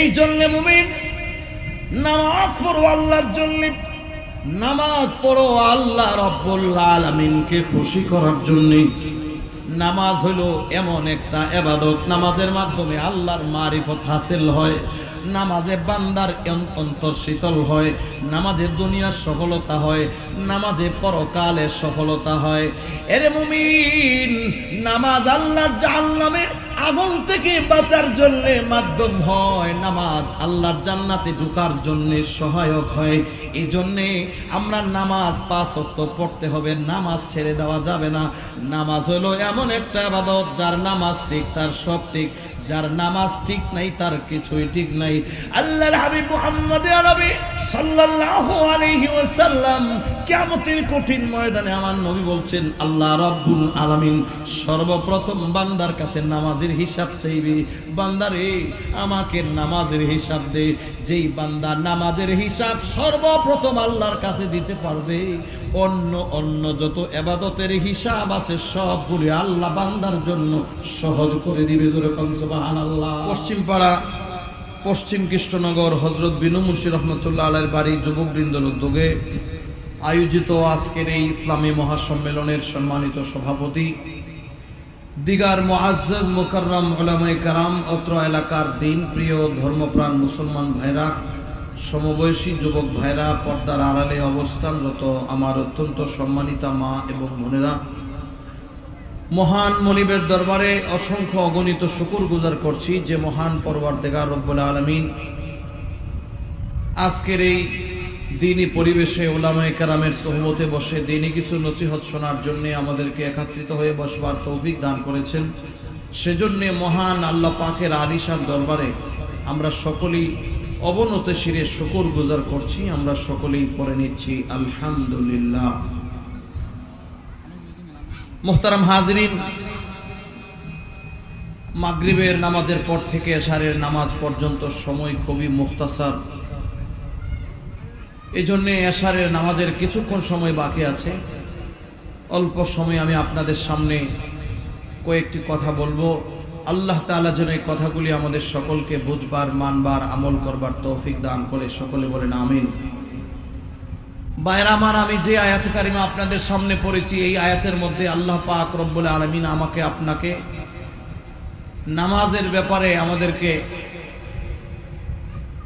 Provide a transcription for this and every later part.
এই জন্য মুমিন নামাজ পড়ো আল্লাহর জন্য। নামাজ পড়ো আল্লাহ রব্বুল আলমিনকে খুশি করার জন্য। নামাজ হলো এমন একটা এবাদত। নামাজের মাধ্যমে আল্লাহর মারিফত হাসিল হয়। নামাজে বান্দার অন্তর শীতল হয়, নামাজে দুনিয়ার সফলতা হয়, নামাজে পরকালে সফলতা হয়। এরে মুমিন, নামাজ আল্লাহর জাহান্নামের আগুন থেকে বাঁচার জন্য মাধ্যম হয়, নামাজ আল্লাহর জান্নাতে ঢুকার জন্য সহায়ক হয়। এই জন্যে আমরা নামাজ পাঁচ পড়তে হবে, নামাজ ছেড়ে দেওয়া যাবে না। নামাজ হলো এমন একটা আবাদত, যার নামাজ ঠিক, তার সব ঠিক। যার নামাজ ঠিক নাই, তার কিছুই ঠিক নাই। আল্লাহর হাবিব মুহাম্মদ আরবি সাল্লাল্লাহু আলাইহি ওয়াসাল্লাম কিয়ামতের কঠিন ময়দানে আমার নবী বলছেন, আল্লাহ রাব্বুল আলামিন সর্বপ্রথম বান্দার কাছে নামাজের হিসাব চাইবে। বান্দারে, আমাকে নামাজের হিসাব দে। যেই বান্দা নামাজের হিসাব সর্বপ্রথম আল্লাহর কাছে দিতে পারবে। অন্য অন্য যত এবাদতের হিসাব আছে সবগুলি আল্লাহ বান্দার জন্য সহজ করে দিবে। জোরে সুবহানাল্লাহ। পশ্চিম পাড়া পশ্চিম কৃষ্ণনগর হজরত বিনু মুন্সি রহমতুল্লাহ আলের বাড়ি যুবকবৃন্দর উদ্যোগে আয়োজিত আজকের এই ইসলামী মহাসম্মেলনের সম্মানিত সভাপতি, দিগার মুআজ্জাজ মুকাররম উলামায়ে কারাম, অত্র এলাকার দিন প্রিয় ধর্মপ্রাণ মুসলমান ভাইরা, সমবয়সী যুবক ভাইরা, পর্দার আড়ালে অবস্থানরত আমার অত্যন্ত সম্মানিতা মা এবং বোনেরা মহান মনিবের দরবারে অসংখ্য অগণিত শুকুর গুজার করছি যে মহান পরবর্তীকার রব্বুল আলমিন আজকের এই দিনই পরিবেশে ওলামায়ে কারামের সহমতে বসে দিনই কিছু নসিহত শোনার জন্য আমাদেরকে একত্রিত হয়ে বসবার তৌফিক দান করেছেন। সেজন্য মহান আল্লাহ পাকের আলিশান দরবারে আমরা সকলেই অবনতে শিরে শুকুর গুজার করছি, আমরা সকলেই পড়ে নিচ্ছি, আলহামদুলিল্লাহ। মোহতারাম হাজরিন, মাগরিবের নামাজের পর থেকে এশারের নামাজ পর্যন্ত সময় খুবই মুখতাসার। এই জন্যে এশারের নামাজের কিছুক্ষণ সময় বাকি আছে। অল্প সময় আমি আপনাদের সামনে কয়েকটি কথা বলব। আল্লাহ তাআলা যেন এই কথাগুলি আমাদের সকলকে বুঝবার, মানবার, আমল করবার তৌফিক দান করে সকলে বলেন আমিন। আমার, আমি যে আয়াত আপনাদের সামনে পড়েছি, এই আয়াতের মধ্যে আল্লাহ পাক রব্বুল আলমিন আমাকে, আপনাকে নামাজের ব্যাপারে আমাদেরকে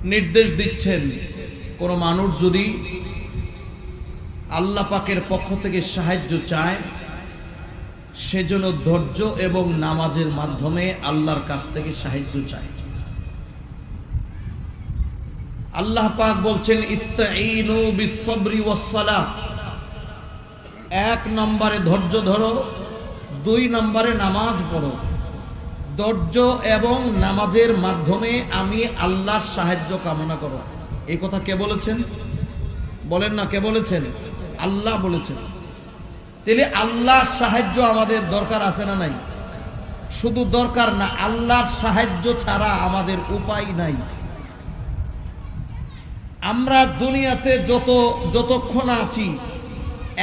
নির্দেশ দিচ্ছেন। কোন মানুষ যদি আল্লাহ পাকের পক্ষ থেকে সাহায্য চায়, সেজন্য ধৈর্য এবং নামাজের মাধ্যমে আল্লাহর কাছ থেকে সাহায্য চায়। আল্লাহ পাক বলছেন ইস্তাইনু বিসবরি ওয়াসসালাহ এক নম্বরে ধৈর্য ধরো, দুই নম্বরে নামাজ পড়ো। ধৈর্য এবং নামাজের মাধ্যমে আমি আল্লাহর সাহায্য কামনা করো। এই কথা কে বলেছেন? বলেন না, কে বলেছেন? আল্লাহ বলেছেন। তাহলে আল্লাহর সাহায্য আমাদের দরকার আছে না নাই? শুধু দরকার না, আল্লাহর সাহায্য ছাড়া আমাদের উপায় নাই। আমরা দুনিয়াতে যত, যতক্ষণ আছি,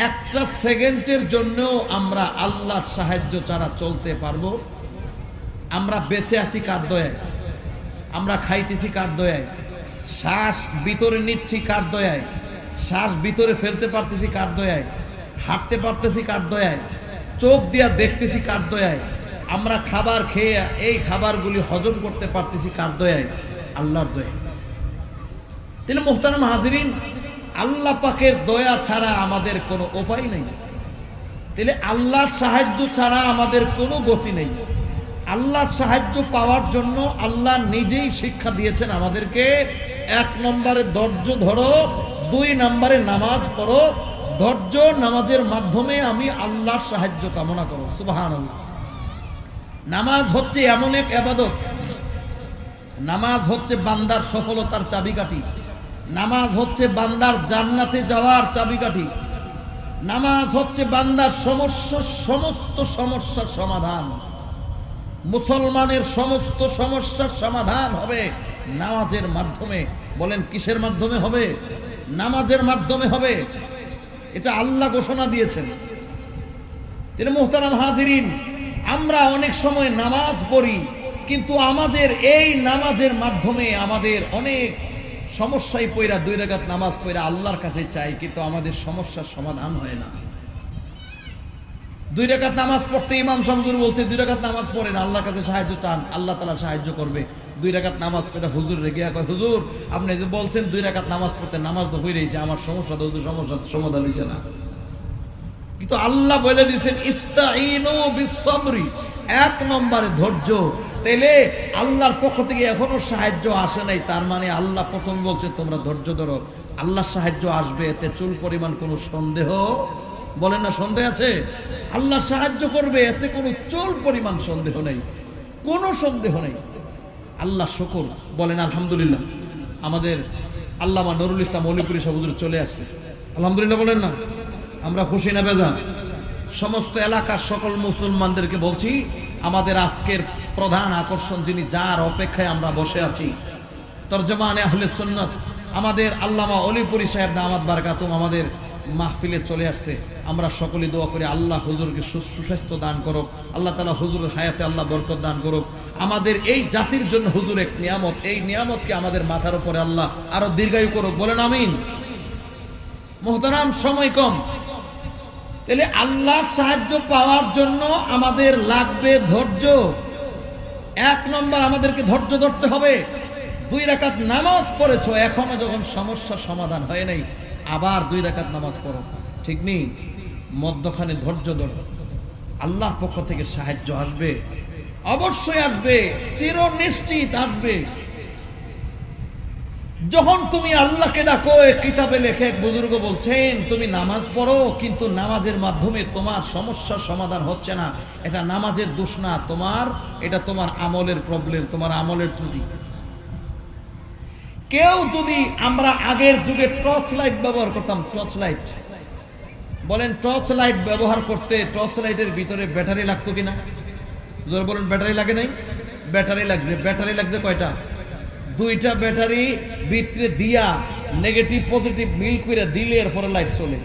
একটা সেকেন্ডের জন্যও আমরা আল্লাহর সাহায্য ছাড়া চলতে পারব। আমরা বেঁচে আছি কার দয়ায় আমরা খাইতেছি কার দয়ায় শ্বাস ভিতরে নিচ্ছি কার দয়ায় শ্বাস ভিতরে ফেলতে পারতেছি কার দয়ায় হাঁটতে পারতেছি কার দয়ায় চোখ দিয়া দেখতেছি কার দয়ায় আমরা খাবার খেয়ে এই খাবারগুলি হজম করতে পারতেছি কার দয়ায় আল্লাহর দয়ায় তাহলে মোহতারাম হাজিরিন। আল্লাহ পাকের দয়া ছাড়া আমাদের কোনো উপায় নেই। তাহলে আল্লাহর সাহায্য ছাড়া আমাদের কোনো গতি নেই। আল্লাহর সাহায্য পাওয়ার জন্য আল্লাহ নিজেই শিক্ষা দিয়েছেন আমাদেরকে, এক নম্বরে ধৈর্য ধরো, দুই নম্বরে নামাজ পড়ো। ধৈর্য নামাজের মাধ্যমে আমি আল্লাহর সাহায্য কামনা করো। সুবাহান নামাজ হচ্ছে এমন এক আবাদত। নামাজ হচ্ছে বান্দার সফলতার চাবিকাঠি। নামাজ হচ্ছে বান্দার জান্নাতে যাওয়ার চাবিকাঠি। নামাজ হচ্ছে বান্দার সমস্যা সমস্ত সমস্যার সমাধান। মুসলমানের সমস্ত সমস্যার সমাধান হবে নামাজের মাধ্যমে। বলেন, কিসের মাধ্যমে হবে? নামাজের মাধ্যমে হবে। এটা আল্লাহ ঘোষণা দিয়েছেন। তিনি মোহতারাম হাজিরিন, আমরা অনেক সময় নামাজ পড়ি, কিন্তু আমাদের এই নামাজের মাধ্যমে আমাদের অনেক সমস্যায় পইরা দুই রেখাত নামাজ পইরা আল্লাহর কাছে চাই, কিন্তু আমাদের সমস্যার সমাধান হয় না। দুই রেখাত নামাজ পড়তে ইমাম শামসুর বলছে, দুই রেখাত নামাজ পড়েন, আল্লাহর কাছে সাহায্য চান, আল্লাহ তালা সাহায্য করবে। দুই রেখাত নামাজ পড়ে হুজুর রেগে কয়, হুজুর, আপনি যে বলছেন দুই রেখাত নামাজ পড়তে নামাজ তো হয়ে রয়েছে আমার সমস্যা তো সমস্যা সমাধান হয়েছে না। কিন্তু আল্লাহ বলে দিয়েছেন ইস্তাইনু বিসবরি এক নম্বরে ধৈর্য তাইলে আল্লাহর পক্ষ থেকে এখনও সাহায্য আসে নাই, তার মানে আল্লাহ প্রথম বলছে, তোমরা ধৈর্য ধরো। আল্লাহর সাহায্য আসবে, এতে চুল পরিমাণ কোনো সন্দেহ? বলেন না, সন্দেহ আছে? আল্লাহ সাহায্য করবে, এতে কোনো চুল পরিমাণ সন্দেহ নেই, কোনো সন্দেহ নেই। আল্লাহ শকর, বলেন আলহামদুলিল্লাহ। আমাদের আল্লামা নুরুল ইসলাম মৌলিপুরি সাহুজুর চলে আসছে। আলহামদুলিল্লাহ বলেন না, আমরা খুশি না বেজা সমস্ত এলাকার সকল মুসলমানদেরকে বলছি, আমাদের আজকের প্রধান আকর্ষণ যিনি যার অপেক্ষায় আমরা বসে আছি। তর্জমানে আহলে সুন্নত, আমাদের আল্লামা অলিপুরি সাহেব দামাত বারকাতুম আমাদের মাহফিলে চলে আসছে। আমরা সকলে দোয়া করি, আল্লাহ হুজুরকে সুস্বাস্থ্য দান করুক, আল্লাহ তালা হুজুরের হায়াতে আল্লাহ বরকত দান করুক। আমাদের এই জাতির জন্য হুজুর এক নিয়ামত, এই নিয়ামতকে আমাদের মাথার উপরে আল্লাহ আরও দীর্ঘায়ু করুক। বলেন আমিন। মোহতারাম, সময় কম। তাহলে আল্লাহর সাহায্য পাওয়ার জন্য আমাদের লাগবে ধৈর্য। এক নম্বর আমাদেরকে ধৈর্য ধরতে হবে। দুই রাকাত নামাজ পড়েছ, এখনও যখন সমস্যা সমাধান হয় নাই, আবার দুই রাকাত নামাজ পড়ো। ঠিক নেই মধ্যখানে ধৈর্য ধরো। আল্লাহর পক্ষ থেকে সাহায্য আসবে। অবশ্যই আসবে চির নিশ্চিত আসবে। যখন তুমি আল্লাহকে ডাকো এ কিতাবে লেখে এক বুজুর্গ বলছেন, তুমি নামাজ পড়ো, কিন্তু নামাজের মাধ্যমে তোমার সমস্যার সমাধান হচ্ছে না। এটা নামাজের দোষ না। তোমার, এটা তোমার আমলের প্রবলেম তোমার আমলের ত্রুটি। কেউ যদি আমরা আগের যুগে টর্চ লাইট ব্যবহার করতাম টর্চ লাইট বলেন টর্চ লাইট ব্যবহার করতে টর্চ লাইটের ভিতরে ব্যাটারি লাগতো কিনা? জোর বলেন ব্যাটারি লাগে নাই? ব্যাটারি লাগছে ব্যাটারি লাগছে কয়টা? দুইটা ব্যাটারি ভিতরে দিয়া নেগেটিভ পজিটিভ মিল করে দিলে এরপরে লাইট চলে।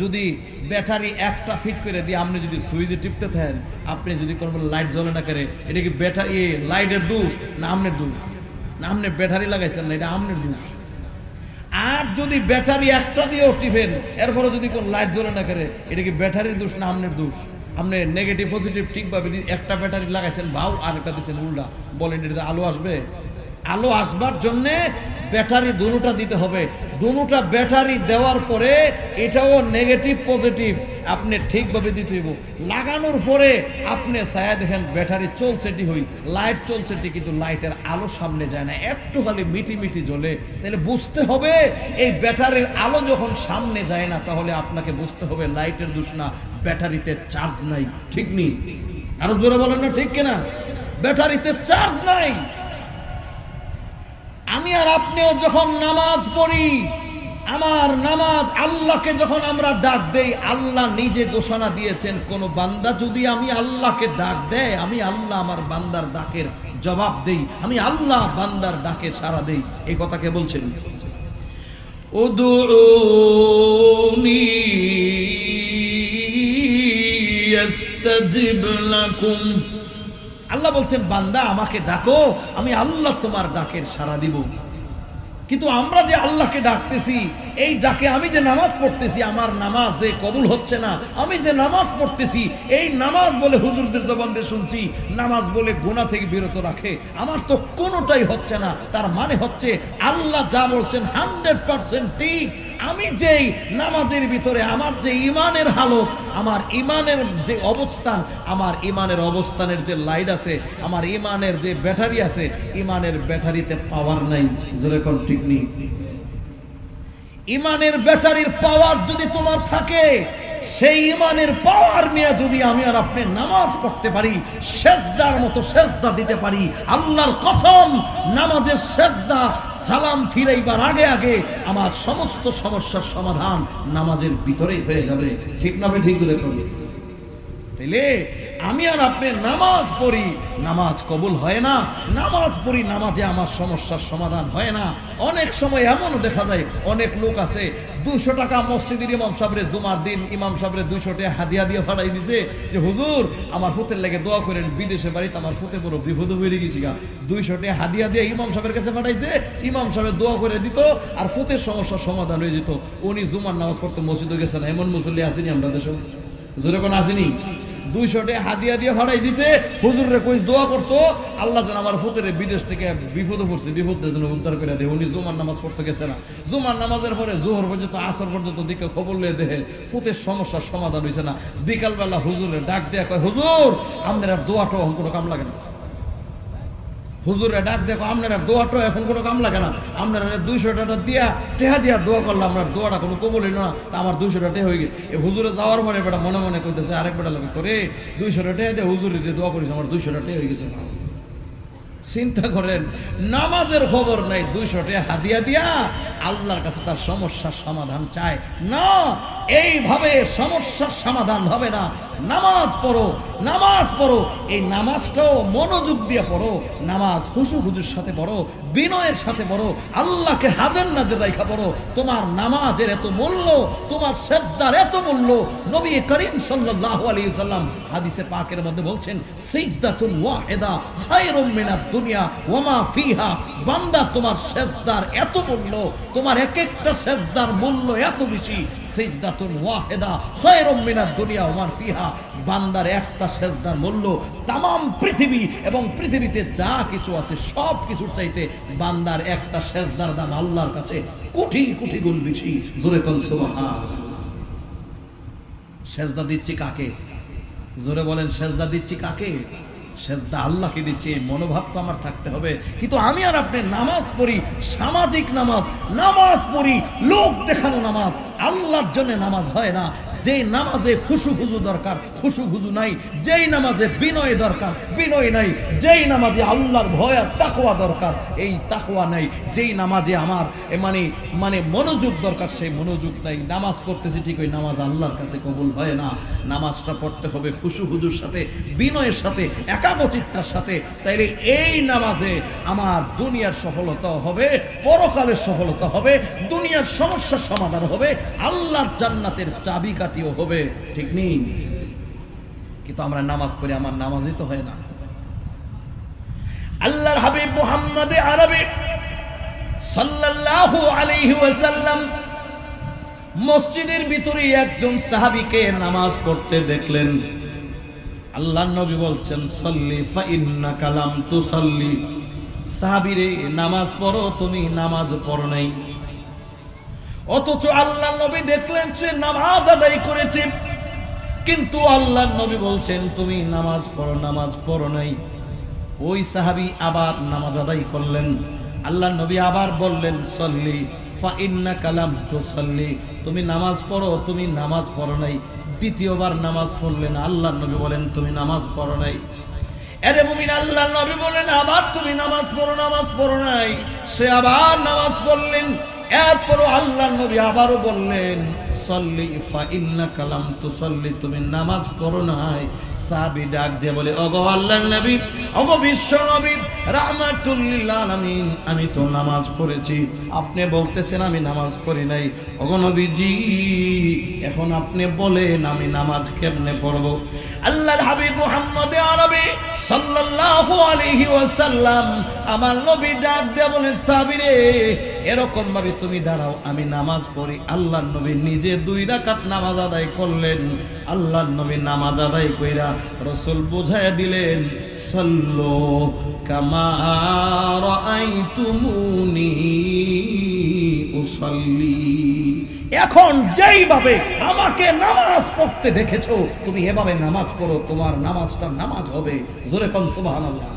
যদি ব্যাটারি একটা ফিট করে দিয়ে আপনি যদি সুইচে টিপতে থাকেন, আপনি যদি কোনো লাইট জ্বলে না করে, এটা কি ব্যাটারি লাইটের দোষ না আমনের দোষ? না আপনি ব্যাটারি লাগাইছেন না, এটা আমনের দোষ। আর যদি ব্যাটারি একটা দিয়েও টিফেন এরপরে যদি কোন লাইট জ্বলে না করে, এটা কি ব্যাটারির দোষ না আমনের দোষ? আপনি নেগেটিভ পজিটিভ ঠিকভাবে একটা ব্যাটারি লাগাইছেন ভাও আর একটা দিচ্ছেন উল্টা, বলেন এটা আলো আসবে? আলো আসবার জন্যে ব্যাটারি দুটা দিতে হবে। দুটা ব্যাটারি দেওয়ার পরে এটাও নেগেটিভ পজিটিভ আপনি ঠিকভাবে দিতে হইব। লাগানোর পরে আপনি ছায়া দেখেন ব্যাটারি চলছে টি হই লাইট চলছে টি কিন্তু লাইটের আলো সামনে যায় না। একটু খালি মিটি মিটি জ্বলে। তাহলে বুঝতে হবে এই ব্যাটারির আলো যখন সামনে যায় না, তাহলে আপনাকে বুঝতে হবে লাইটের দোষ না ব্যাটারিতে চার্জ নাই। ঠিক নেই আরও জোরে বলেন না ঠিক কিনা? ব্যাটারিতে চার্জ নাই। আমি আর আপনিও যখন নামাজ পড়ি, আমার নামাজ আল্লাহকে যখন আমরা ডাক দেই, আল্লাহ নিজে ঘোষণা দিয়েছেন, কোন বান্দা যদি আমি আল্লাহকে ডাক দেয়, আমি আল্লাহ আমার বান্দার ডাকের জবাব দেই, আমি আল্লাহ বান্দার ডাকে সারা দেই। এই কথাকে বলছেন? উদুনি আল্লাহ বলছেন, বান্দা, আমাকে ডাকো, আমি আল্লাহ তোমার ডাকের সাড়া দিব। কিন্তু আমরা যে আল্লাহকে ডাকতেছি, এই ডাকে আমি যে নামাজ পড়তেছি, আমার নামাজ যে কবুল হচ্ছে না। আমি যে নামাজ পড়তেছি, এই নামাজ বলে হুজুরদের জবান দিয়ে শুনছি, নামাজ বলে গোনা থেকে বিরত রাখে। আমার তো কোনোটাই হচ্ছে না। তার মানে হচ্ছে, আল্লাহ যা বলছেন হান্ড্রেড পার্সেন্ট ঠিক। আমি যেই নামাজের ভিতরে আমার যে ইমানের হালত, আমার ইমানের যে অবস্থান, আমার ইমানের অবস্থানের যে লাইট আছে, আমার ইমানের যে ব্যাটারি আছে, ইমানের ব্যাটারিতে পাওয়ার নাই। যেরকম ঠিক নেই? ইমানের ব্যাটারির পাওয়ার যদি তোমার থাকে সেই ইমানের পাওয়ার নিয়ে যদি আমি আর আপনি নামাজ পড়তে পারি, সেজদার মতো সেজদা দিতে পারি, আল্লাহর কসম, নামাজের সেজদা, সালাম ফিরাইবার আগে আগে আমার সমস্ত সমস্যার সমাধান নামাজের ভিতরেই হয়ে যাবে। ঠিক না ঠিক করে করবে তাইলে আমি আর আপনি নামাজ পড়ি। নামাজ কবুল হয় না। নামাজ পড়ি, নামাজে আমার সমস্যার সমাধান হয় না। অনেক সময় এমনও দেখা যায়, অনেক লোক আছে, দুইশো টাকা মসজিদের ইমাম সাহেবের জুমার দিন, ইমাম সাহেবের দুইশো টাকা হাদিয়া দিয়ে ভাড়াই দিছে যে, হুজুর, আমার ফুতের লেগে দোয়া করেন বিদেশে বাড়িতে আমার ফুতে পুরো বিপদ হয়ে গেছি গা। দুইশো টাকা হাদিয়া দিয়ে ইমাম সাহেবের কাছে পাঠাইছে, ইমাম সাহেব দোয়া করে দিত আর ফুতের সমস্যার সমাধান হয়ে যেত। উনি জুমার নামাজ পড়তে মসজিদে গেছেন, এমন মুসল্লি আসেনি আমরা দেশে জোরে কোন আসেনি? দুইশো হাদিয়া দিয়ে ভাড়াই দিছে। হুজুরে কইস, দোয়া করতো। আল্লাহ যেন আমার ফুতের বিদেশ থেকে বিপদে পড়ছে, বিপদ যেন উদ্ধার করে দেয়। উনি জুমার নামাজ পড়তে গেছে না। জুমার নামাজের পরে জোহর পর্যন্ত, আসর পর্যন্ত দিকে খবর লিয়ে দেহে ফুতের সমস্যার সমাধান হয়েছে না। বিকালবেলা হুজুরে ডাক দেয়া কয়, হুজুর, আপনার আর দোয়াটা এখন কোনো কাম লাগে না। হুজুরে ডাক দেখো, আপনার দোয়াটা এখন কোনো কাম লাগে না। আপনার দুইশো টাকা দিয়া, টেহা দিয়া দোয়া করলাম, আপনার দোয়াটা কোনো কবল হইল না। আমার দুইশো টাকা হয়ে গেছে এই হুজুরে যাওয়ার পরে বেটা মনে মনে কইতেছে, আরেক বেটা লাগে করে দুইশো টাকা দিয়ে হুজুরে দিয়ে দোয়া করেছে আমার দুইশো টাকা হয়ে গেছে। চিন্তা করেন, নামাজের খবর নাই, দুইশো টাকা হাদিয়া দিয়া আল্লাহর কাছে তার সমস্যার সমাধান চায়। না এইভাবে সমস্যার সমাধান হবে না। নামাজ পড়ো নামাজ পড়ো। এই নামাজটাও মনোযোগ দিয়ে পড়ো। নামাজ হুসু হুজুর সাথে পড়ো, বিনয়ের সাথে পড়ো, আল্লাহকে হাজার নাজের রাইখা পড়ো। তোমার নামাজের এত মূল্য, তোমার সেজদার এত মূল্য। নবী করিম সাল্লাল্লাহু আলাইহি সাল্লাম হাদিসে পাকের মধ্যে বলছেন, সিজদাতুন ওয়াহিদা, খায়রুম দুনিয়া, ওয়া মা ফিহা। বান্দা তোমার সেজদার এত মূল্য, তোমার এক একটা সেজদার মূল্য এত বেশি। সিজদাতুন ওয়াহিদা, খায়রুম মিনাদ দুনিয়া ওয়া ফিহা। বান্দার একটা সেজদার মূল্য পৃথিবী এবং পৃথিবীতে যা কিছু আছে, সব কিছুর চাইতে বান্দার একটা সেজদার দাম আল্লাহর কাছে কোটি কোটি গুণ বেশি। জোরে কোন সুবহান সেজদা দিচ্ছি কাকে? জোরে বলেন, সেজদা দিচ্ছি কাকে? সেজদা আল্লাহকে দিচ্ছি মনোভাব তো আমার থাকতে হবে। কিন্তু আমি আর আপনি নামাজ পড়ি, সামাজিক নামাজ নামাজ পড়ি, লোক দেখানো নামাজ আল্লাহর জন্য নামাজ হয় না। যেই নামাজে খুশু খুজু দরকার, খুশু খুজু নাই। যেই নামাজে বিনয় দরকার, বিনয় নাই। যেই নামাজে আল্লাহর ভয় আর তাকওয়া দরকার, এই তাকওয়া নাই। যেই নামাজে আমার মানে মানে মনোযোগ দরকার, সেই মনোযোগ নাই। নামাজ পড়তেছি ঠিক ওই নামাজ আল্লাহর কাছে কবুল হয় না। নামাজটা পড়তে হবে খুশু খুজুর সাথে, বিনয়ের সাথে একাগ্রচিত্তার সাথে। তাইলে এই নামাজে আমার দুনিয়ার সফলতা হবে, পরকালের সফলতা হবে, দুনিয়ার সমস্যার সমাধান হবে আল্লাহর জান্নাতের চাবিকাঠিও হবে, ঠিক নেই? কিন্তু আমরা নামাজ পড়ি আমার নামাজই তো হয় না। আল্লাহর হাবিব মুহাম্মদ আরবি সাল্লাল্লাহু আলাইহি ওয়াসাল্লাম মসজিদের ভিতরে একজন সাহাবীকে নামাজ পড়তে দেখলেন। আল্লাহ নবী বলছেন, সল্লি ফা ইন্না কালাম তুসাল্লি। সাহাবীরে, নামাজ পড়ো, তুমি নামাজ পড়ো নাই। অথচ আল্লাহ নবী দেখলেন সে নামাজ আদায় করেছে। কিন্তু আল্লাহ নবী বলছেন, তুমি নামাজ পড়ো নামাজ পড়ো নাই। ওই সাহাবি আবার নামাজ আদায় করলেন। আল্লাহ নবী আবার বললেন, সল্লি ফা ইন্না কালাম তো সল্লি তুমি নামাজ পড়ো, তুমি নামাজ পড়ো নাই। দ্বিতীয়বার নামাজ পড়লেন আল্লাহ নবী বলেন, তুমি নামাজ পড়ো নাই। এরে মুমিন, আল্লাহ নবী বলেন, আবার তুমি নামাজ পড়ো নামাজ পড়ো নাই। সে আবার নামাজ পড়লেন। এরপরও আল্লাহ নবী আবারও বললেন, সল্লি, ফা ইন্না কালাম তু সল্লি, তুমি নামাজ পড়ো নাই। সাবি ডাক দিয়ে বলে অগো আল্লাহ নবী অগো বিশ্ব নবী, রাহমাতুল্লিল আলামিন, আমি তো নামাজ পড়েছি। আপনি বলতেছেন আমি নামাজ পড়ি নাই। অগো এখন আপনি বলেন আমি নামাজ কেমনে পড়ব? আল্লাহর হাবিব মুহাম্মদ আরবি সাল্লাল্লাহু আলাইহি ওয়াসাল্লাম আমার নবী ডাক দিয়ে বলেন সাবিরে এরকম ভাবে তুমি দাঁড়াও, আমি নামাজ পড়ি। আল্লাহ নবী নিজে দুই রাকাত নামাজ আদায় করলেন। আল্লাহ নবী নামাজ আদায় কইরা রসুল বুঝায় দিলেন, সল্লো কামা রাআইতুমুনি উসাল্লি। এখন যেইভাবে আমাকে নামাজ পড়তে দেখেছ, তুমি এভাবে নামাজ পড়ো, তোমার নামাজটা নামাজ হবে। জোরে কম সুবহানাল্লাহ।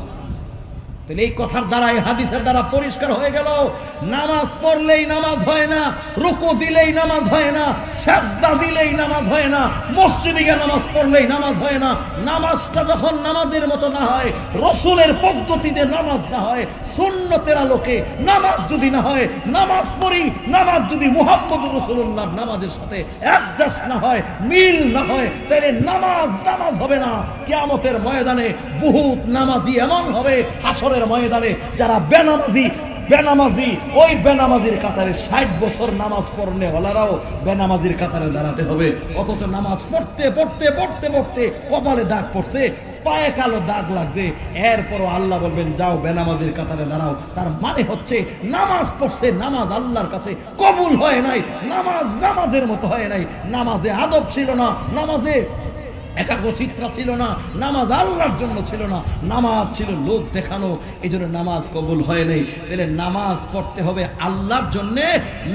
তাহলে এই কথার দ্বারা এই হাদিসের দ্বারা পরিষ্কার হয়ে গেল। নামাজ পড়লেই নামাজ হয় না, রুকু দিলেই নামাজ হয় না, সাজদা দিলেই নামাজ হয় না, মসজিদে গিয়ে নামাজ পড়লেই নামাজ হয় না, নামাজটা যখন নামাজের মতো না হয়, রসুলের পদ্ধতিতে নামাজ না হয়, সুন্নতের আলোকে নামাজ যদি না হয়, নামাজ পড়ি, নামাজ যদি মুহাম্মদ রসুল্লাহ নামাজের সাথে অ্যাডজাস্ট না হয়, মিল না হয়, তাহলে নামাজ নামাজ হবে না। কিয়ামতের ময়দানে বহুত নামাজি এমন হবে হাসরের ময়দানে যারা বেনামাজি বেনামাজি, ওই বেনামাজির কাতারে ষাট বছর নামাজ পড়নে ওলারাও বেনামাজির কাতারে দাঁড়াতে হবে। অথচ নামাজ পড়তে পড়তে পড়তে পড়তে কপালে দাগ পড়ছে, পায়ে কালো দাগ লাগছে। এরপরও আল্লাহ বলবেন, যাও বেনামাজির কাতারে দাঁড়াও। তার মানে হচ্ছে, নামাজ পড়ছে, নামাজ আল্লাহর কাছে কবুল হয় নাই, নামাজ নামাজের মতো হয় নাই। নামাজে আদব ছিল না, নামাজে একাগ্রচিত্রা ছিল না, নামাজ আল্লাহর জন্য ছিল না। নামাজ ছিল লোক দেখানো এই জন্য নামাজ কবুল হয় নাই। তাহলে নামাজ পড়তে হবে আল্লাহর জন্যে,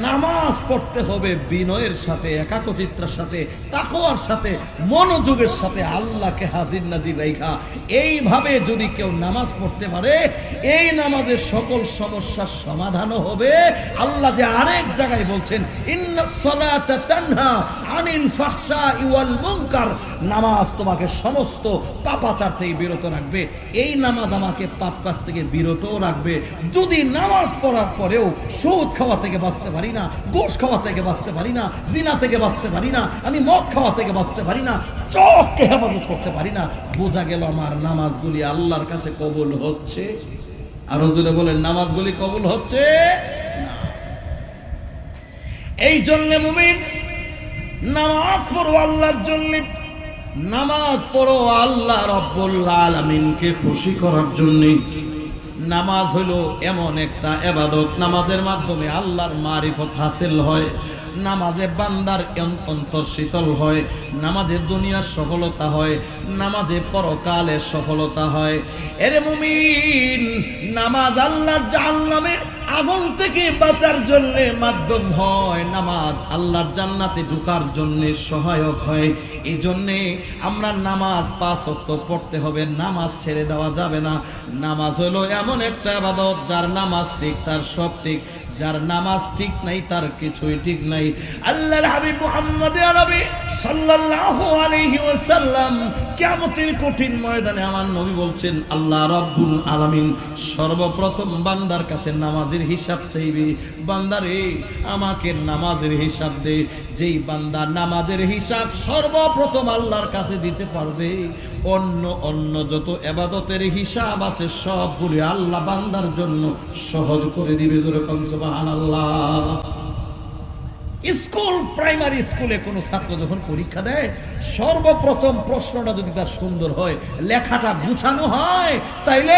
নামাজ পড়তে হবে বিনয়ের সাথে একাগ্রচিত্রার সাথে, তাকওয়ার সাথে, মনোযোগের সাথে আল্লাহকে হাজির নাজির রেখা এইভাবে যদি কেউ নামাজ পড়তে পারে, এই নামাজের সকল সমস্যার সমাধানও হবে। আল্লাহ যে আরেক জায়গায় বলছেন, ইন্না সলাতা তানহা আনিল ফাহশা ওয়াল মুনকার। নামাজ তোমাকে সমস্ত পাপাচার থেকে বিরত রাখবে। এই নামাজ আমাকে পাপ কাজ থেকে বিরতও রাখবে। যদি নামাজ পড়ার পরেও সুদ খাওয়া থেকে বাঁচতে পারি না গোশ খাওয়া থেকে বাঁচতে পারি না, জিনা থেকে বাঁচতে পারি না, আমি মদ খাওয়া থেকে বাঁচতে পারি না, চোখকে হেফাজত করতে পারি না, বোঝা গেল আমার নামাজগুলি আল্লাহর কাছে কবুল হচ্ছে? আর হুজুরে বলেন, নামাজগুলি কবুল হচ্ছে? এই জন্য মুমিন, নামাজ পড়ো আল্লাহর জন্য নামাজ পড়ো আল্লাহ রব্বুল আমিনকে খুশি করার জন্যে। নামাজ হলো এমন একটা এবাদত নামাজের মাধ্যমে আল্লাহর মারিফত হাসিল হয়। নামাজে বান্দার অন্তর শীতল হয়, নামাজে দুনিয়ার সফলতা হয়, নামাজে পরকালের সফলতা হয়। এরে মুমিন, নামাজ আল্লাহর জাহান্নামের আগুন থেকে বাঁচার জন্য মাধ্যম হয়, নামাজ আল্লাহর জান্নাতে ঢুকার জন্য সহায়ক হয়। এই জন্যে আমরা নামাজ পাঁচ ওয়াক্ত পড়তে হবে, নামাজ ছেড়ে দেওয়া যাবে না। নামাজ হলো এমন একটা আবাদত, যার নামাজ ঠিক, তার সব ঠিক। যার নামাজ ঠিক নাই, তার কিছুই ঠিক নাই। আল্লাহর হাবিব মুহাম্মদ আরবি সাল্লাল্লাহু আলাইহি ওয়াসাল্লাম কিয়ামতের কঠিন ময়দানে আমার নবী বলছেন, আল্লাহ রাব্বুল আলামিন সর্বপ্রথম বান্দার কাছে নামাজের হিসাব চাইবে। বান্দারে, আমাকে নামাজের হিসাব দে। যেই বান্দা নামাজের হিসাব সর্বপ্রথম আল্লাহর কাছে দিতে পারবে, অন্য অন্য যত এবাদতের হিসাব আছে সবগুলি আল্লাহ বান্দার জন্য সহজ করে দিবে। জোরে যেরকম সুবহানাল্লাহ। স্কুল, প্রাইমারি স্কুলে কোনো ছাত্র যখন পরীক্ষা দেয়, সর্বপ্রথম প্রশ্নটা যদি তার সুন্দর হয়, লেখাটা গুছানো হয়, তাইলে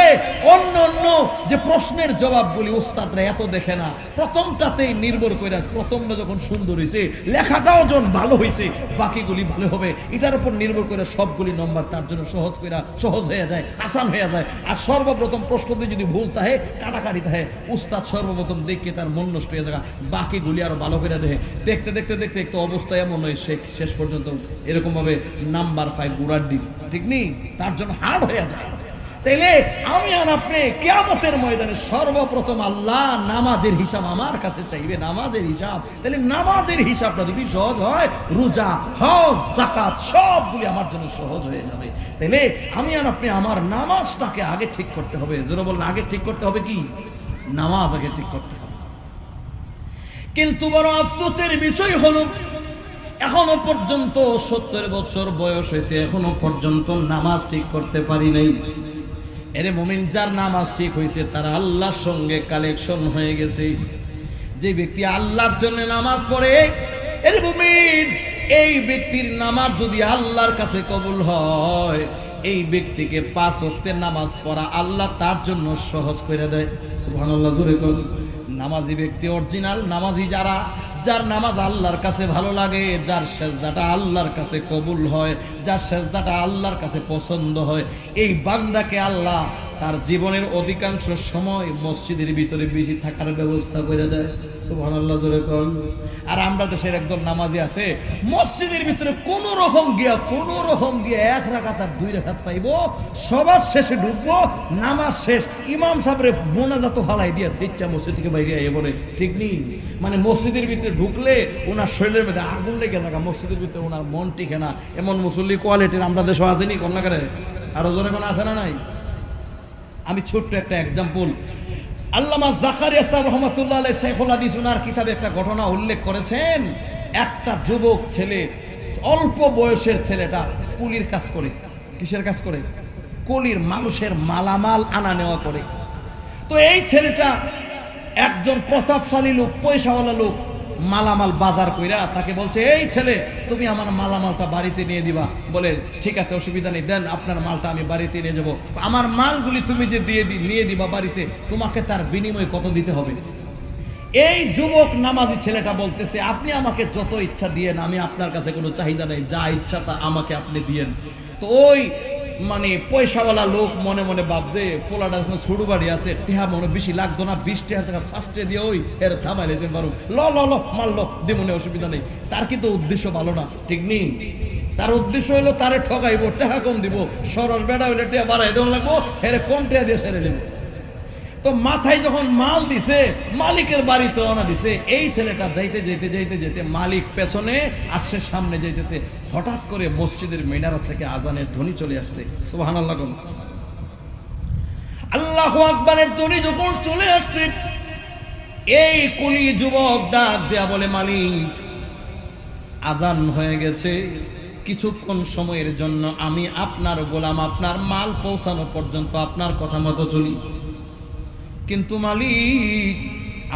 অন্য অন্য যে প্রশ্নের জবাবগুলি উস্তাদরা এত দেখে না, প্রথমটাতেই নির্ভর করে প্রথমটা যখন সুন্দর হয়েছে লেখাটাও যখন ভালো হয়েছে বাকিগুলি ভালো হবে। এটার উপর নির্ভর করে সবগুলি নম্বর তার জন্য সহজ করে সহজ হয়ে যায়, আসান হয়ে যায়। আর সর্বপ্রথম প্রশ্নতে যদি ভুল থাকে কাটাকাটি থাকে উস্তাদ সর্বপ্রথম দেখে তার মন নষ্ট হয়ে যায় বাকিগুলি আরও ভালো করে দেয় দেখতে দেখতে দেখতে একটু অবস্থা এমন হয় সে শেষ পর্যন্ত এরকম ভাবে নাম্বার ফাইভ গুড়ার ডিম। ঠিক নেই? তার জন্য হার্ড হয়ে যায়। তাইলে আমি আর আপনি কেয়ামতের ময়দানে সর্বপ্রথম আল্লাহ নামাজের হিসাব আমার কাছে চাইবে, নামাজের হিসাব। তাহলে নামাজের হিসাবটা যদি সহজ হয়, রোজা, হজ জাকাত সবগুলি আমার জন্য সহজ হয়ে যাবে। তাইলে আমি আর আপনি আমার নামাজটাকে আগে ঠিক করতে হবে। যেন বললেন আগে ঠিক করতে হবে কি? নামাজ আগে ঠিক করতে কিন্তু বড় আফসোসের বিষয় হলো, এখনও পর্যন্ত সত্তর বছর বয়স হয়েছে, এখনও পর্যন্ত নামাজ ঠিক করতে পারি নাই। এরে মমিন যার নামাজ ঠিক হয়েছে, তারা আল্লাহর সঙ্গে কালেকশন হয়ে গেছে। যে ব্যক্তি আল্লাহর জন্য নামাজ পড়ে, এরে মমিন এই ব্যক্তির নামাজ যদি আল্লাহর কাছে কবুল হয়, এই ব্যক্তিকে পাঁচ ওয়াক্তের নামাজ পড়া আল্লাহ তার জন্য সহজ করে দেয়। সুবহানাল্লাহ, জোরে কোন। নামাজি ব্যক্তি অরিজিনাল নামাজি যারা, যার নামাজ আল্লাহর কাছে ভালো লাগে, যার সেজদাটা আল্লাহর কাছে কবুল হয়, যার সেজদাটা আল্লাহর কাছে পছন্দ হয়, এই বান্দাকে আল্লাহ তার জীবনের অধিকাংশ সময় মসজিদের ভিতরে বেশি থাকার ব্যবস্থা করে দেয়। সুবহানাল্লাহ, জোরে কোন। আর আমরা দেশের একদল নামাজি আছে, মসজিদের ভিতরে কোন রকম গিয়া, কোন রকম গিয়া এক রাখাত আর দুই রাখাত পাইবো সবার শেষে ঢুকবো, নামাজ শেষ। ইমাম সাহেবের মোনাজাত ফালাই দিয়েছে ইচ্ছা মসজিদ থেকে বাইরে আইয়ে বলে, ঠিক নেই। মানে মসজিদের ভিতরে ঢুকলে ওনার শরীরের মধ্যে আগুন লেগে থাকা, মসজিদের ভিতরে ওনার মন টিকে না। এমন মুসল্লি কোয়ালিটির আমরা দেশে আসেনি কন্যা করে আরও জোরে কোনো, আছে না নাই? আমি ছোট্ট একটা এক্সাম্পল আল্লামা জাকারিয়া সাহেব রহমতুল্লাহ আলাই শেখুল কিতাবে একটা ঘটনা উল্লেখ করেছেন। একটা যুবক ছেলে, অল্প বয়সের ছেলেটা কুলির কাজ করে। কিসের কাজ করে? কুলির মানুষের মালামাল আনা নেওয়া করে। তো এই ছেলেটা একজন প্রতাপশালী লোক, পয়সাওয়ালা লোক মালামাল বাজার কইরা তাকে বলছে, এই ছেলে, তুমি আমার মালামালটা বাড়িতে নিয়ে দিবা বলে, ঠিক আছে, অসুবিধা নেই, দেন আপনার মালটা আমি বাড়িতে নিয়ে যাব। আমার মালগুলি তুমি যে দিয়ে নিয়ে দিবা বাড়িতে, তোমাকে তার বিনিময়ে কত দিতে হবে? এই যুবক নামাজি ছেলেটা বলতেছে, আপনি আমাকে যত ইচ্ছা দিয়েন, আমি আপনার কাছে কোনো চাহিদা নেই, যা ইচ্ছা তা আমাকে আপনি দিয়েন। তো ওই মানে পয়সাওয়ালা লোক মনে মনে ভাবছে, ফোলাটা যখন ছোট বাড়ি আছে, টেহা মনে বেশি লাগতো না, বিশ টেহার টাকা ফার্স্টে দিয়ে ওই এর থামাই দিতে পারো ল ল ল মারল দিমনে অসুবিধা নেই। তার কিন্তু উদ্দেশ্য ভালো না, ঠিক নেই? তার উদ্দেশ্য হলো তারে ঠকাইবো, টেহা কম দিব, সরস বেড়া হইলে টেহা বাড়াই দেওয়া লাগবো, হেরে কম টেহা দিয়ে সেরে নেব? তো মাথায় যখন মাল দিছে, মালিকের বাড়িতে রওনা দিছে, এই ছেলেটা যাইতে যাইতে যাইতে যেতে মালিক পেছনে আর সে সামনে যাইতেছে। হঠাৎ করে মসজিদের মিনারা থেকে আজানের ধ্বনি চলে আসছে। সুবাহান আল্লাহ আল্লাহ আকবরের ধ্বনি যখন চলে আসছে, এই কুলি যুবক ডাক দেয়া বলে, মালিক, আজান হয়ে গেছে। কিছুক্ষণ সময়ের জন্য আমি আপনার গোলাম, আপনার মাল পৌঁছানো পর্যন্ত আপনার কথা মতো চলি। কিন্তু মালিক,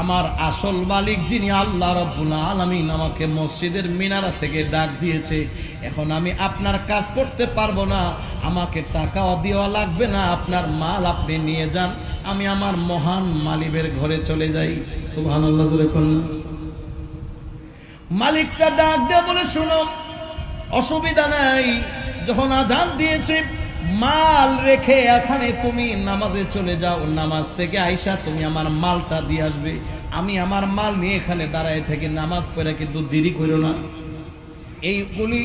আমার আসল মালিক যিনি আল্লাহ রব্বুল আলামিন আমাকে মসজিদের মিনারা থেকে ডাক দিয়েছে, এখন আমি আপনার কাজ করতে পারব না, আমাকে টাকাও দেওয়া লাগবে না, আপনার মাল আপনি নিয়ে যান, আমি আমার মহান মালিকের ঘরে চলে যাই। জোরে মালিকটা ডাক দিয়ে বলে শুনো অসুবিধা নাই, যখন আজান দিয়েছে মাল রেখে এখানে তুমি নামাজে চলে যাও, নামাজ থেকে আইসা তুমি আমার মালটা দিয়ে আসবে। আমি আমার মাল নিয়ে এখানে দাঁড়ায় থেকে নামাজ পড়ে কিন্তু দেরি করো না। এইগুলি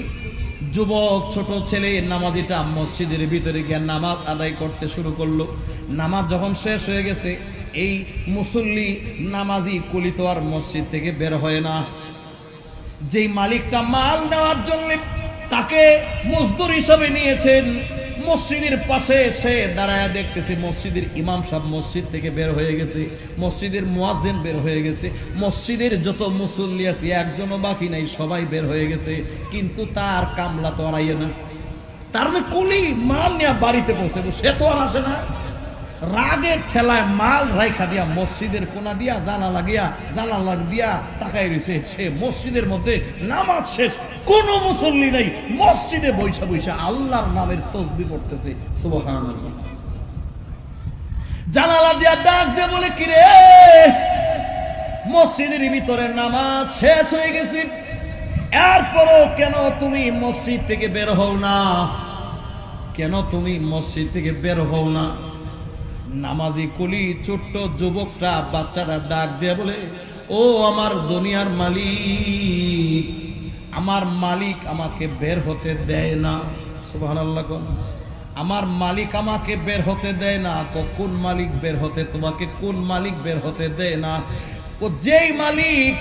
যুবক, ছোট ছেলে নামাজিটা মসজিদের ভিতরে গিয়ে নামাজ আদায় করতে শুরু করল। নামাজ যখন শেষ হয়ে গেছে, এই মুসল্লি নামাজি তো আর মসজিদ থেকে বের হয় না। যেই মালিকটা মাল নেওয়ার জন্য তাকে মজদুর হিসাবে নিয়েছেন মসজিদের পাশে এসে দাঁড়ায় দেখতেছি, মসজিদের ইমাম সাহেব মসজিদ থেকে বের হয়ে গেছে, মসজিদের মোয়াজেন বের হয়ে গেছে, মসজিদের যত মুসল্লি আছে, একজনও বাকি নাই, সবাই বের হয়ে গেছে, কিন্তু তার কামলা তো আড়াইয়ে না। তার যে কুলি মাল নিয়ে বাড়িতে পৌঁছে সে তো আর আসে না। রাগের ঠেলায় মাল রাইখা দিয়া, মসজিদের কোনা দিয়া জানা লাগিয়া জানা লাগ দিয়া তাকাই রয়েছে সে। মসজিদের মধ্যে নামাজ শেষ, কোন মুসল্লি নাই, মসজিদে বৈশা বৈশা আল্লাহর নামের তসবি পড়তেছে। সুবহান জানালা দিয়া ডাক দে বলে, কিরে? মসজিদের ভিতরে নামাজ শেষ হয়ে গেছে। এরপরও কেন তুমি মসজিদ থেকে বের হও না? কেন তুমি মসজিদ থেকে বের হও না? নামাজি কুলি ছোট্ট যুবকটা বাচ্চারা ডাক দিয়ে বলে, ও আমার দুনিয়ার মালিক, আমার মালিক আমাকে বের হতে দেয় না। কোন। আমার মালিক আমাকে বের হতে দেয় না। কোন মালিক বের হতে, তোমাকে কোন মালিক বের হতে দেয় না? ও যেই মালিক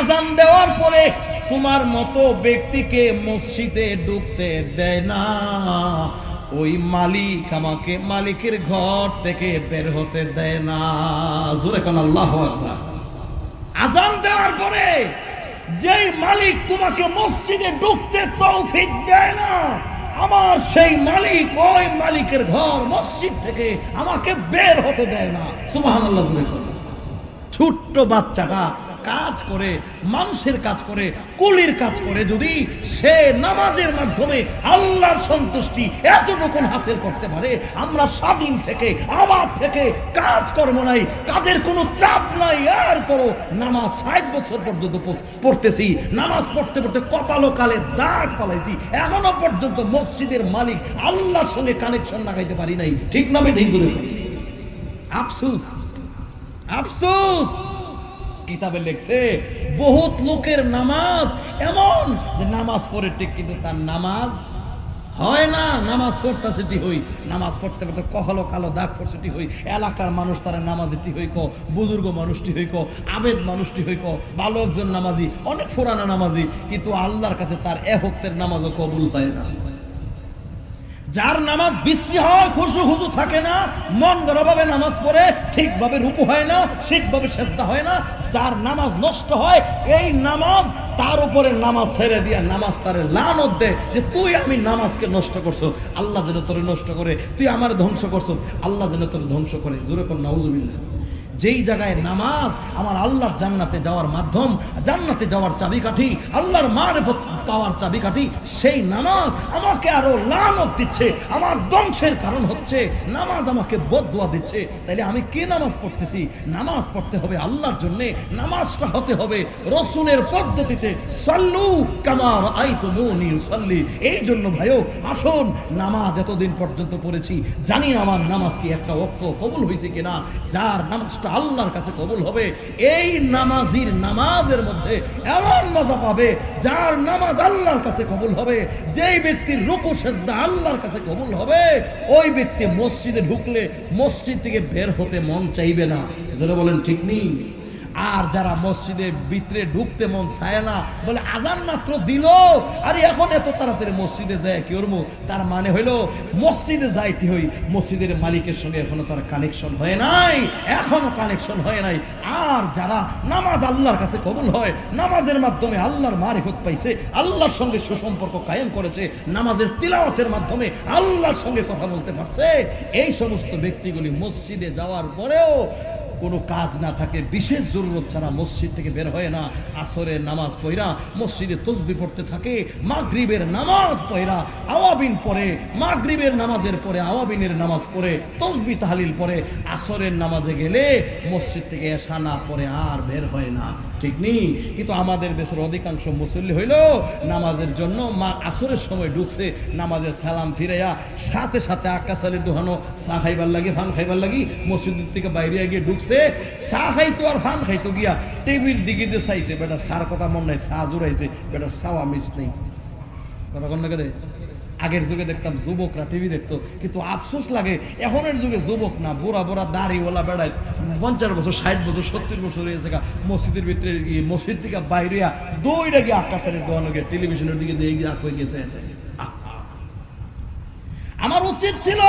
আজান দেওয়ার পরে তোমার মতো ব্যক্তিকে মসজিদে ঢুকতে দেয় না। ওই মালিক আমাকে মালিকের ঘর থেকে বের হতে দেয় না। জোরে কোন আল্লাহ আজান দেওয়ার পরে যেই মালিক তোমাকে মসজিদে ঢুকতে তৌফিক দেয় না, আমার সেই মালিক ওই মালিকের ঘর মসজিদ থেকে আমাকে বের হতে দেয় না। সুবহানাল্লাহ, জোরে কোন। ছোট্ট বাচ্চাটা কাজ করে মানুষের কাজ করে কুলির কাজ করে যদি সে নামাজের মাধ্যমে আল্লাহর সন্তুষ্টি এতটুকু হাসিল করতে পারে আমরা স্বাধীন থেকে আবাদ থেকে কাজ কর্ম নাই কাজের কোনো চাপ নাই এরপরও নামাজ ষাট বছর পর্যন্ত পড়তেছি নামাজ পড়তে পড়তে কপালো কালে দাগ পালাইছি এখনও পর্যন্ত মসজিদের মালিক আল্লাহর সঙ্গে কানেকশন লাগাইতে পারি নাই। ঠিক নামে ঠিক করে আফসুস। আফসুস। কিতাবে লেখছে, বহুত লোকের নামাজ এমন যে নামাজ পড়ে ঠিক, কিন্তু তার নামাজ হয় না। নামাজ পড়তে সেটি হই, নামাজ পড়তে পড়তে কহলো কালো দাগ পড়ছেটি হই। এলাকার মানুষ তারা নামাজিটি হই ক, বুজুর্গ মানুষটি হই ক, আবেদ মানুষটি হই ক ভালো একজন নামাজি, অনেক ফোরানা নামাজি, কিন্তু আল্লাহর কাছে তার এহক্তের নামাজও কবুল হয় না। যার নামাজ বিশ্রী হয়, খুশু খুশু থাকে না মন গড়াভাবে নামাজ পড়ে, ঠিকভাবে রুকু হয় না ঠিকভাবে সেদ্ধা হয় না, যার নামাজ নষ্ট হয়, এই নামাজ তার উপরে নামাজ ছেড়ে দিয়া, নামাজ তারে লানত দে যে তুই আমি নামাজকে নষ্ট করছ। আল্লাহ যেন তোরে নষ্ট করে, তুই আমার ধ্বংস করছ। আল্লাহ যেন তোরে ধ্বংস করে। জোরে কর, নাউজুবিল্লাহ। যেই জায়গায় নামাজ আমার আল্লাহর জান্নাতে যাওয়ার মাধ্যম, জান্নাতে যাওয়ার চাবিকাঠি, আল্লাহর মারেফত পাওয়ার চাবিকাঠি, সেই নামাজ আমাকে আরও লানত দিচ্ছে। আমার ধ্বংসের কারণ হচ্ছে নামাজ আমাকে বদুয়া দিচ্ছে। তাইলে আমি কি নামাজ পড়তেছি? নামাজ পড়তে হবে আল্লাহর জন্যে, নামাজটা হতে হবে রসুলের পদ্ধতিতে। সাল্লু কামার আইতো মুনি সাল্লি এই জন্য ভাইও, আসুন, নামাজ এতদিন পর্যন্ত পড়েছি। জানি আমার নামাজ কি একটা অক্ত কবুল হয়েছে কিনা, যার নামাজটা আল্লাহর কাছে কবুল হবে। এই নামাজির নামাজের মধ্যে এমন মজা পাবে, যার নামাজ আল্লাহর কাছে কবুল হবে। যেই ব্যক্তির রুকু, সেজদা আল্লাহর কাছে কবুল হবে, ওই ব্যক্তি মসজিদে ঢুকলে মসজিদ থেকে বের হতে মন চাইবে না। যেটা বলেন, ঠিক নেই? আর যারা মসজিদে ভিতরে ঢুকতে মন চায় না, বলে আজান মাত্র দিল, আর এখন এত তাড়াতাড়ি মসজিদে যায় কি করব? তার মানে হইল, মসজিদে যাইতে হই, মসজিদের মালিকের সঙ্গে এখনও তার কানেকশন হয় নাই, এখনও কানেকশন হয় নাই। আর যারা নামাজ আল্লাহর কাছে কবুল হয়, নামাজের মাধ্যমে আল্লাহর মারিফত পাইছে, আল্লাহর সঙ্গে সুসম্পর্ক কায়েম করেছে, নামাজের তিলাওয়াতের মাধ্যমে আল্লাহর সঙ্গে কথা বলতে পারছে, এই সমস্ত ব্যক্তিগুলি মসজিদে যাওয়ার পরেও কোনো কাজ না থাকে, বিশেষ জরুরত ছাড়া মসজিদ থেকে বের হয় না, আসরের নামাজ পয়রা মসজিদে তসবি পড়তে থাকে, মাগরিবের নামাজ পয়রা আওয়াবিন পড়ে, মাগরিবের নামাজের পরে আওয়াবিনের নামাজ পড়ে, তসবি তাহলিল পরে আসরের নামাজে গেলে মসজিদ থেকে এসা না পরে আর বের হয় না। ঠিক নেই? কিন্তু আমাদের দেশের অধিকাংশ মুসল্লি হইল নামাজের জন্য মা আসরের সময় ঢুকছে নামাজের সালাম ফিরাইয়া সাথে সাথে আকাশালের দোহানো চা খাইবার লাগে ফান খাইবার লাগি, মসজিদের থেকে বাইরে গিয়ে ঢুকছে। চা খাইতো আর ফান খাইতো গিয়া টেবিল দিকে যে চাইছে বেটা সার কথা মন নাই চা জুড়াইছে বেটা চাওয়া মিস নেই কথা কন আগের যুগে দেখতাম যুবকরা টিভি দেখতো, কিন্তু আফসোস লাগে, এখনের যুগে যুবক না, বুড়া বুড়া দাড়িওয়ালা বেড়ায় পঞ্চাশ বছর, ষাট বছর, সত্তর বছর হয়েছে মসজিদের ভিতরে মসজিদ থেকে বাইরে দৌড়ে গিয়ে আকাশের দোয়ানো গিয়ে টেলিভিশনের দিকে যে এগিয়ে হয়ে গেছে! আমার উচিত ছিল,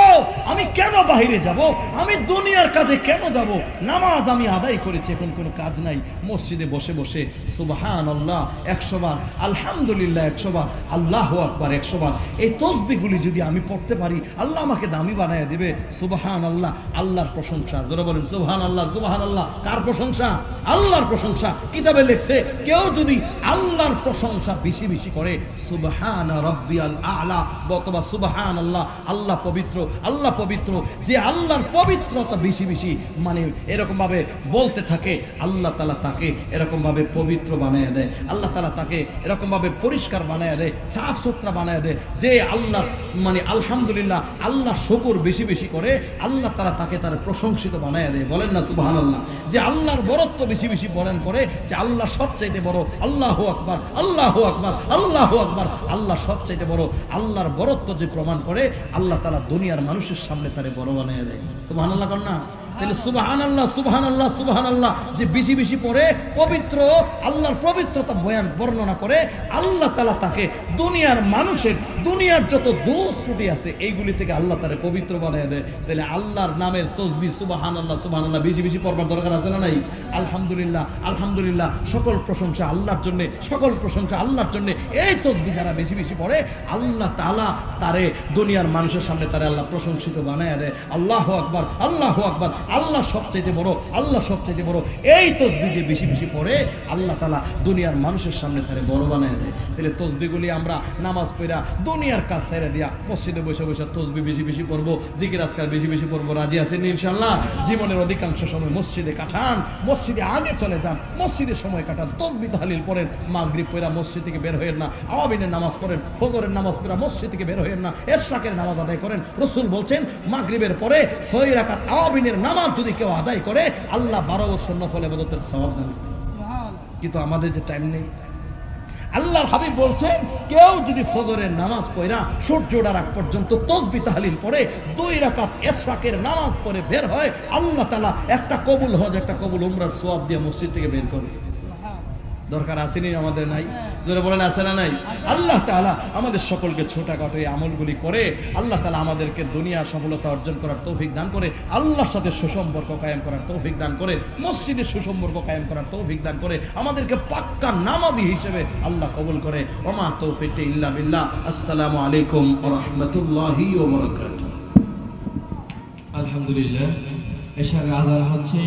আমি কেন বাইরে যাব? আমি দুনিয়ার কাজে কেন যাব? নামাজ আমি আদায় করেছি, এখন কোনো কাজ নাই। মসজিদে বসে বসে সুবাহান আল্লাহ একশো বার, আলহামদুলিল্লাহ একশো বার, আল্লাহ আকবার একশো বার। এই তসবিগুলি যদি আমি পড়তে পারি, আল্লাহ আমাকে দামি বানায় দিবে। সুবাহান আল্লাহ আল্লাহর প্রশংসা। যারা বলেন সুবাহান আল্লাহ সুবাহান আল্লাহ কার প্রশংসা? আল্লাহর প্রশংসা। কিতাবে লেখছে, কেউ যদি আল্লাহর প্রশংসা বেশি বেশি করে, সুবাহান রব্বিয়াল আলা, অথবা সুবাহান আল্লাহ আল্লাহ পবিত্র আল্লাহ পবিত্র। যে আল্লাহর পবিত্রতা বেশি বেশি মানে এরকম ভাবে বলতে থাকে, আল্লাহ তালা তাকে এরকম ভাবে পবিত্র বানিয়ে দেয়। আল্লাহ তালা তাকে এরকম ভাবে পরিষ্কার বানিয়ে দেয়, সাফ সুতরা বানিয়ে দেয়। যে আল্লাহ মানে আলহামদুলিল্লাহ আল্লাহ শকুর বেশি বেশি করে, আল্লাহ তালা তাকে তার প্রশংসিত বানিয়ে দেয়। বলেন না সুবাহান আল্লাহ যে আল্লাহর বরত্ব বেশি বেশি বলেন করে, যে আল্লাহ সবচাইতে বড়, আল্লাহ আকবার আল্লাহ আকবার আল্লাহ আকবার, আল্লাহ সবচাইতে বড়, আল্লাহর বরত্ব যে প্রমাণ করে আল্লাহ তালা দুনিয়ার মানুষের সামনে তারে বড় বানিয়ে দেয়। তো আল্লাহ না। তাহলে সুবাহান আল্লাহ সুবাহান আল্লাহ সুবাহান আল্লাহ যে বেশি বেশি পবিত্র, আল্লাহর পবিত্রতা বয়ান, বর্ণনা করে, আল্লাহ তালা তাকে দুনিয়ার মানুষের, দুনিয়ার যত দোষ ত্রুটি আছে, এইগুলি থেকে আল্লাহ তারে পবিত্র বানিয়ে দেয়। তাহলে আল্লাহর নামের তসবি সুবাহান আল্লাহ সুবাহান আল্লাহ বেশি বেশি দরকার আছে না নাই? আলহামদুলিল্লাহ আলহামদুলিল্লাহ, সকল প্রশংসা আল্লাহর জন্য, সকল প্রশংসা আল্লাহর জন্য, এই তসবি যারা বেশি বেশি পড়ে, আল্লাহ তালা তারে দুনিয়ার মানুষের সামনে তারে আল্লাহ প্রশংসিত বানায় দেয়। আল্লাহ আকবার আল্লাহ আকবার আল্লাহ সবচাইতে বড়, আল্লাহ সবচাইতে বড়। এই তসবি যে বেশি বেশি পড়ে, আল্লাহ তালা দুনিয়ার মানুষের সামনে তারে বড় বানায় দেয়। তাহলে তসবিগুলি আমরা নামাজ পড়া, দুনিয়ার কাজ ছেড়ে দিয়া মসজিদে বসে বসে তসবি বেশি বেশি পড়ব, জিকির আজকাল বেশি বেশি পড়ব। রাজি আছেন ইনশাল্লাহ জীবনের অধিকাংশ সময় মসজিদে কাটান, মসজিদে আগে চলে যান, মসজিদে সময় কাটান, তসবি তাহলিল পড়েন, মাগরিব পড়া মসজিদ থেকে বের হয়েন না আওয়াবিনের নামাজ পড়েন, ফজরের নামাজ পড়া মসজিদ থেকে বের হয়েন না এরশাকের নামাজ আদায় করেন। রসুল বলছেন, মাগরিবের পরে ছয় রাকাত আওয়াবিনের নামাজ নামাজ যদি কেউ আদায় করে আল্লাহ বারো বছর নফল এবাদতের সবাব দেবে কিন্তু আমাদের যে টাইম নেই। আল্লাহর হাবিব বলছেন কেউ যদি ফজরের নামাজ পড়া সূর্য ওঠার আগ পর্যন্ত তসবি তাহলিল পরে দুই রাকাত এশাকের নামাজ পরে বের হয় আল্লাহ তাআলা একটা কবুল হজ একটা কবুল উমরার সোয়াব দিয়ে মসজিদ থেকে বের করে। দরকার আসেনি, আমাদের নাই। জোরে বলেন, আছে না নাই? আল্লাহ তাআলা আমাদের সকলকে ছোটখাটো এই আমলগুলি করে, আল্লাহ তাআলা আমাদেরকে দুনিয়া সফলতা অর্জন করার তৌফিক দান করে, আল্লাহর সাথে সুসম্পর্ক কায়েম করার তৌফিক দান করে মসজিদের সুসম্পর্ক কায়েম করার তৌফিক দান করে, আমাদেরকে পাক্কা নামাজি হিসেবে আল্লাহ কবুল করে। ওমা তৌফিক ইল্লা বিল্লাহ। আসসালামু আলাইকুম রাহমাতুল্লাহি আলহামদুলিল্লাহ। এশার আজান হচ্ছে।